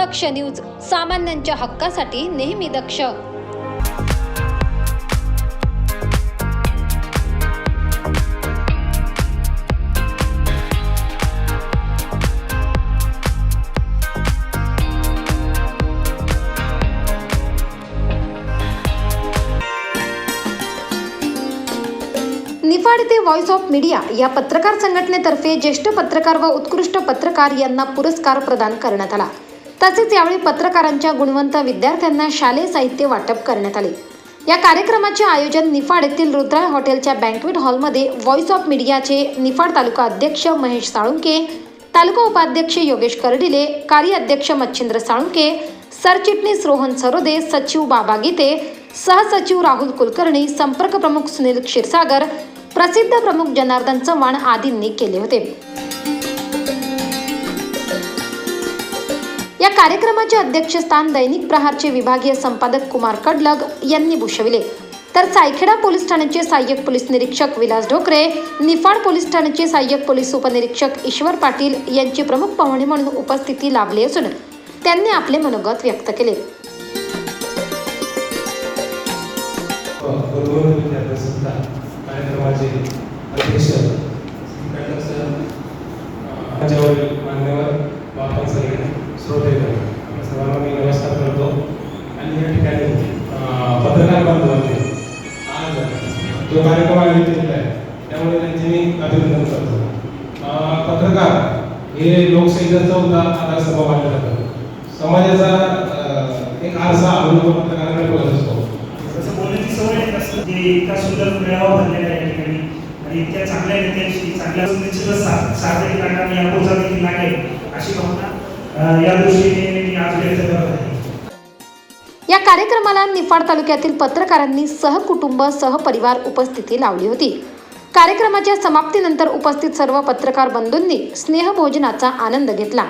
दक्ष news सामान्यांच्या हक्कासाठी नेहमी दक्ष. निफाड ते व्हॉइस ऑफ मीडिया या पत्रकार संघटनेतर्फे ज्येष्ठ पत्रकार व उत्कृष्ट पत्रकार यांना पुरस्कार प्रदान करण्यात आला. तसेच यावेळी पत्रकारांच्या गुणवंत विद्यार्थ्यांना शालेय साहित्य वाटप करण्यात आले. या कार्यक्रमाचे आयोजन निफाड येथील रुद्राय हॉटेलच्या बँकवेट हॉलमध्ये व्हॉइस ऑफ मीडियाचे निफाड तालुका अध्यक्ष महेश साळुंके तालुका उपाध्यक्ष योगेश करडिले कार्याध्यक्ष मच्छिंद्र साळुंके सरचिटणीस रोहन सरोदे सचिव बाबा गीते सहसचिव राहुल कुलकर्णी संपर्क प्रमुख सुनील क्षीरसागर प्रसिद्ध प्रमुख जनार्दन चव्हाण आदींनी केले होते. कार्यक्रमाचे अध्यक्षस्थान दैनिक प्रहारचे विभागीय संपादक कुमार कडलग यांनी भूषविले. तर सायखेडा पोलीस ठाण्याचे सहाय्यक पोलीस निरीक्षक विलास ढोकरे निफाड पोलीस ठाण्याचे सहाय्यक पोलीस उपनिरीक्षक ईश्वर पाटील यांची प्रमुख पाहुणे म्हणून उपस्थिती लाभली असून त्यांनी आपले मनोगत व्यक्त केले. कार्यक्रमाचे अध्यक्ष जो कार्यक्रम आयोजित केलेला आहे. त्यामुळे त्यांचे मी अभिनंदन करतो. पत्रकार हे लोकशाहीचा चौथा आधारस्तंभ मानला जातो समाजाचा एक आरसा अनुभव पत्रकारांकडे बघत असतो. तसं बोलण्याची सवय असते जे इतका सुंदर मेळावा भरलेला आहे या ठिकाणी आणि इतक्या चांगल्या नेत्यांशी चांगल्या निश्चितच साथ साथही आणि देखील लागेल अशी भावना या दृष्टीने मी आज व्यक्त करत आहे. या कार्यक्रमाला निफाड तालुक्यातील पत्रकारांनी सहकुटुंब सहपरिवार उपस्थिती लावली होती. कार्यक्रमाच्या समाप्तीनंतर उपस्थित सर्व पत्रकार बंधूंनी स्नेहभोजनाचा आनंद घेतला.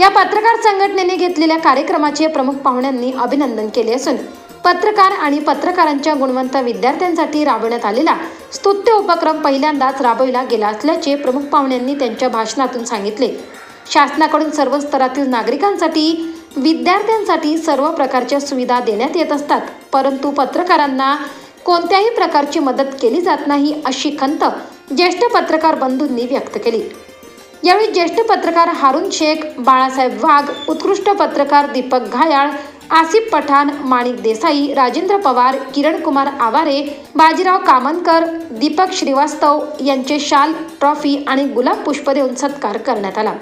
या पत्रकार संघटनेने घेतलेल्या कार्यक्रमाचे प्रमुख पाहुण्यांनी अभिनंदन केले असून पत्रकार आणि पत्रकारांच्या गुणवंत विद्यार्थ्यांसाठी राबवण्यात आलेला स्तुत्य उपक्रम पहिल्यांदाच राबविला गेला असल्याचे प्रमुख पाहुण्यांनी त्यांच्या भाषणातून सांगितले. शासनाकडून सर्व स्तरातील नागरिकांसाठी विद्यार्थ्यांसाठी सर्व प्रकारच्या सुविधा देण्यात येत असतात. परंतु पत्रकारांना कोणत्याही प्रकारची मदत केली जात नाही अशी खंत ज्येष्ठ पत्रकार बंधूंनी व्यक्त केली. यावेळी ज्येष्ठ पत्रकार हारून शेख बाळासाहेब वाघ उत्कृष्ट पत्रकार दीपक घायाळ आसिफ पठाण माणिक देसाई राजेंद्र पवार किरण कुमार आवारे बाजीराव कामनकर दीपक श्रीवास्तव यांचे शाल ट्रॉफी आणि गुलाब पुष्प देऊन सत्कार करण्यात आला.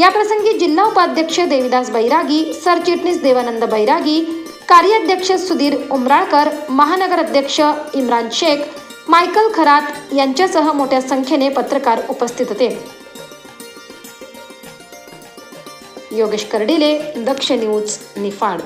याप्रसंगी जिल्हा उपाध्यक्ष देविदास बैरागी सरचिटणीस देवानंद बैरागी कार्याध्यक्ष सुधीर उमराळकर महानगर अध्यक्ष इम्रान शेख मायकल खरात यांच्यासह मोठ्या संख्येने पत्रकार उपस्थित होते. योगेश कर्डिले दक्ष न्यूज निफाड.